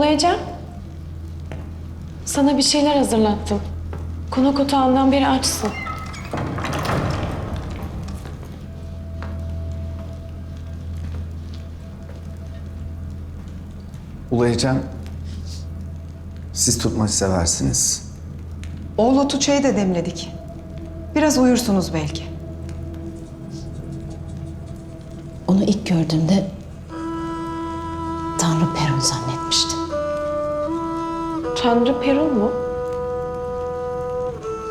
Ulayacağım. Sana bir şeyler hazırlattım. Konak otağından beri açsın. Ulayacağım. Siz tutmaç seversiniz. Oğlotu çayı da demledik. Biraz uyursunuz belki. Onu ilk gördüğümde Tanrı Peron zannetmiştim. Tanrı Perun mu?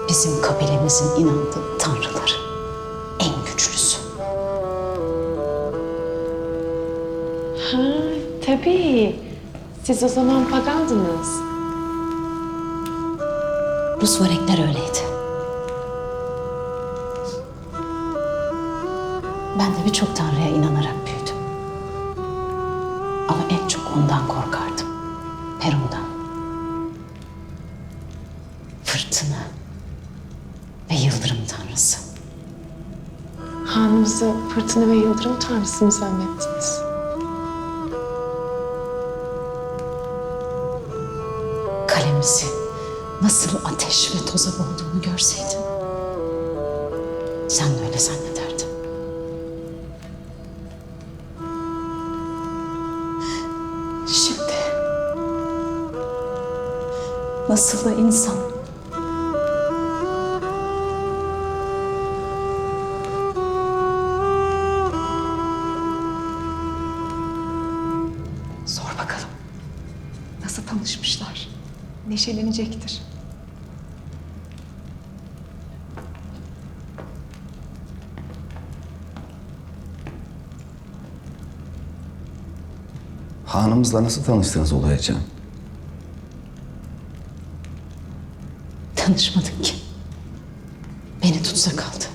Bizim kabilemizin inandığı tanrıları. En güçlüsü. Ha, tabii. Siz o zaman pagandınız. Rus varekler öyleydi. Ben de birçok tanrıya inanarak tanrısı. Hanımızı fırtına ve yıldırım tanrısı mı zannettiniz? Kalemizi nasıl ateş ve toza boğduğunu görseydin. Sen de öyle zannederdin. Şimdi nasıl da insan Neşelenecektir. Hanımızla nasıl tanıştınız Ulayacağım? tanışmadık ki. Beni tutsa kaldı.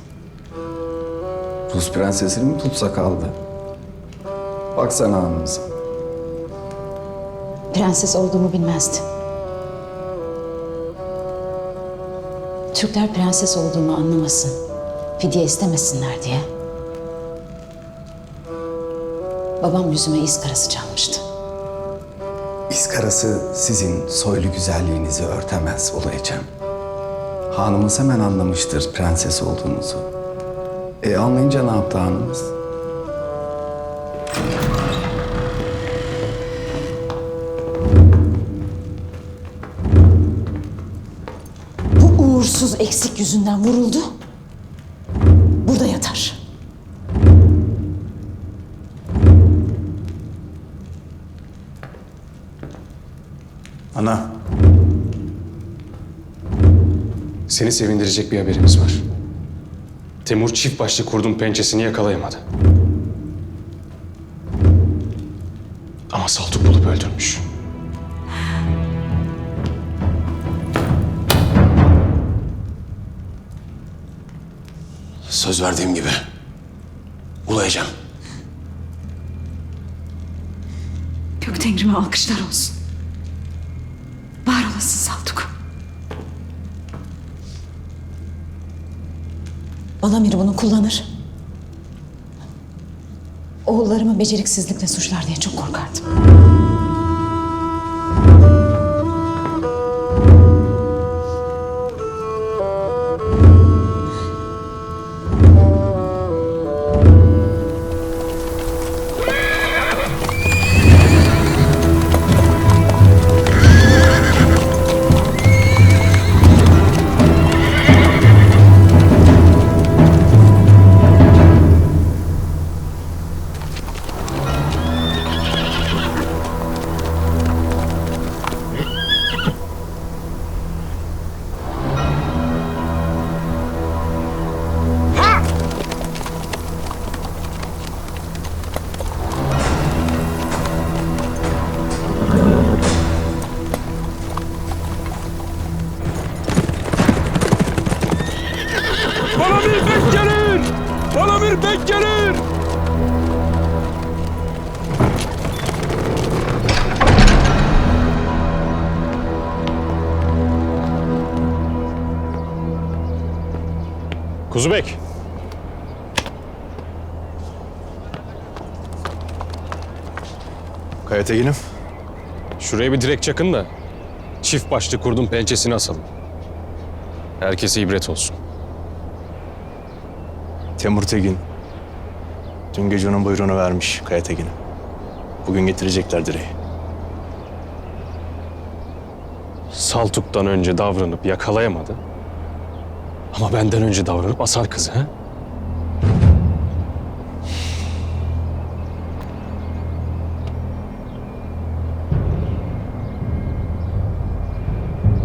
Rus prensesini mi tutsa kaldı? Baksana hanımıza. Prenses olduğumu bilmezdi. Türkler prenses olduğumu anlamasın, fidye istemesinler diye. Babam yüzüme iz karası çalmıştı. İskarası sizin soylu güzelliğinizi örtemez Ulayacağım. Hanımız hemen anlamıştır prenses olduğunuzu. E anlayınca ne yaptı hanımız? Uğursuz eksik yüzünden vuruldu. Burada yatar. Ana. Seni sevindirecek bir haberimiz var. Temur çift başlı kurdun pençesini yakalayamadı. Ama Saltuk bulup öldürmüş. Söz verdiğim gibi. Ulayacağım. Gök tengrime alkışlar olsun. Var olasın Saltuk. Balamir bunu kullanır. Oğullarımı beceriksizlikle suçlar diye çok korkardım. Kuzubek. Kaya Tegin'im. Şuraya bir direk çakın da çift başlı kurdun pençesini asalım. Herkese ibret olsun. Temur Tegin. Dün gece onun buyruğunu vermiş Kaya. Bugün getirecekler direği. Saltuk'tan önce davranıp yakalayamadı. Ama benden önce davranıp asar kızı ha?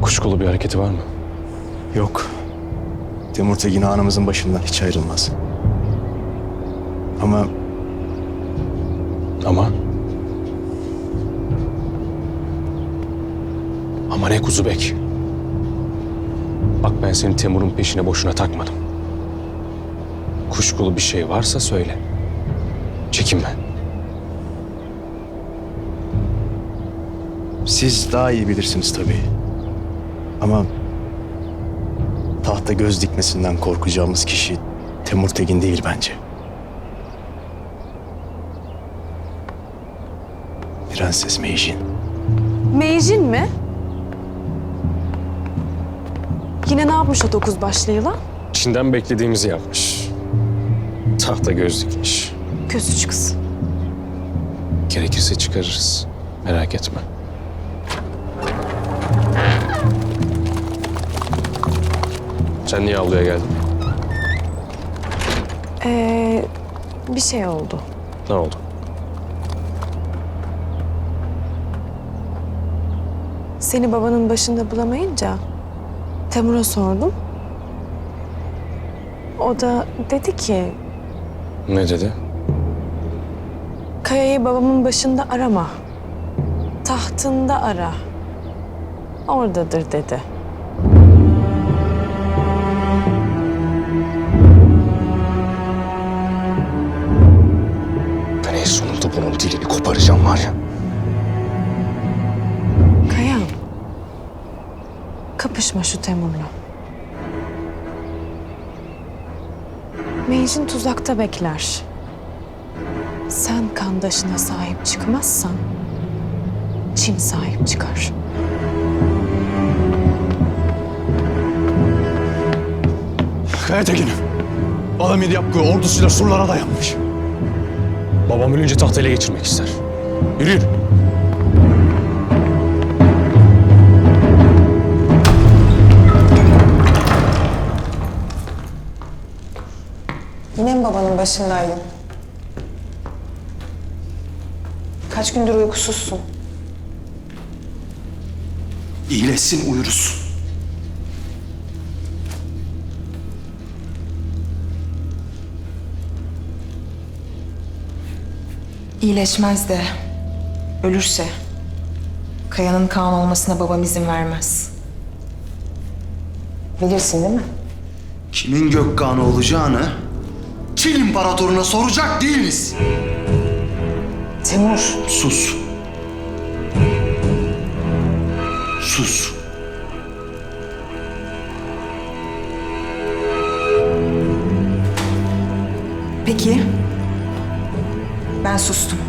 Kuşkulu bir hareketi var mı? Yok. Temur Tegin hanımızın başından hiç ayrılmaz. Ama Ama... Ama ne Kuzubek? Bak ben seni Temur'un peşine boşuna takmadım. Kuşkulu bir şey varsa söyle. Çekinme. siz daha iyi bilirsiniz tabii. Ama tahta göz dikmesinden korkacağımız kişi Temur Tegin değil bence. Prenses Meyjin. Meyjin mi? Yine ne yapmış o dokuz başlı yılan? Çin'den beklediğimizi yapmış. Tahta göz dikmiş. Kösüç kız. Gerekirse çıkarırız. Merak etme. Sen niye avluya geldin? Ee, bir şey oldu. Ne oldu? Seni babanın başında bulamayınca Temur'a sordum. O da dedi ki Ne dedi? Kaya'yı babamın başında arama. Tahtında ara. Oradadır dedi. Ben en sonunda bunun dilini koparacağım var ya. Kapışma şu Temur'la. Mecin tuzakta bekler. Sen kandaşına sahip çıkmazsan Çin sahip çıkar. Kaya Tekin. Balamir Yapgı ordusuyla surlara dayanmış. Babam ölünce tahtı ele geçirmek ister. Yürü yürü. Babanın başındaydın? Kaç gündür uykusuzsun? İyileşsin uyuruz. İyileşmez de ölürse Kaya'nın Kaan olmasına babam izin vermez. Bilirsin değil mi? Kimin Gökkan'ı olacağını Çin İmparatoruna soracak değiliz. Temur. Sus. Sus. Peki. Ben sustum.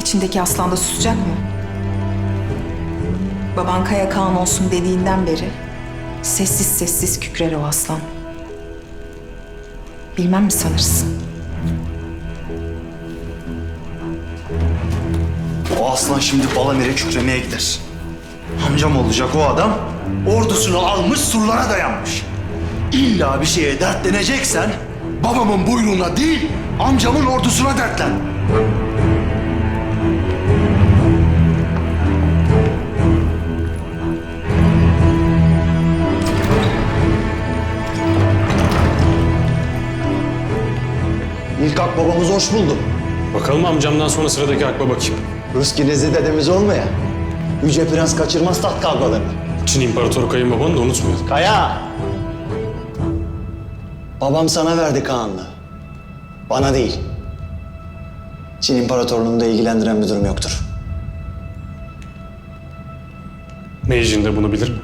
İçindeki aslan da susacak mı? Baban Kaya Kaan olsun dediğinden beri sessiz sessiz kükrer o aslan. Bilmem mi sanırsın? O aslan şimdi Balamir'e kükremeye gider. Amcam olacak o adam ordusunu almış surlara dayanmış. İlla bir şeye dertleneceksen babamın buyruğuna değil amcamın ordusuna dertlen. Akbabamız hoş buldu. Bakalım amcamdan sonra sıradaki akbaba kim? Rus Kinezli dedemiz olmaya. Yüce Prens kaçırmaz taht kavgalarını. Çin İmparatoru kayınbabanı da unutmayalım. Kaya! Babam sana verdi Kaan'la. Bana değil. Çin İmparatorluğu'nu da ilgilendiren bir durum yoktur. Meijin de bunu bilir mi?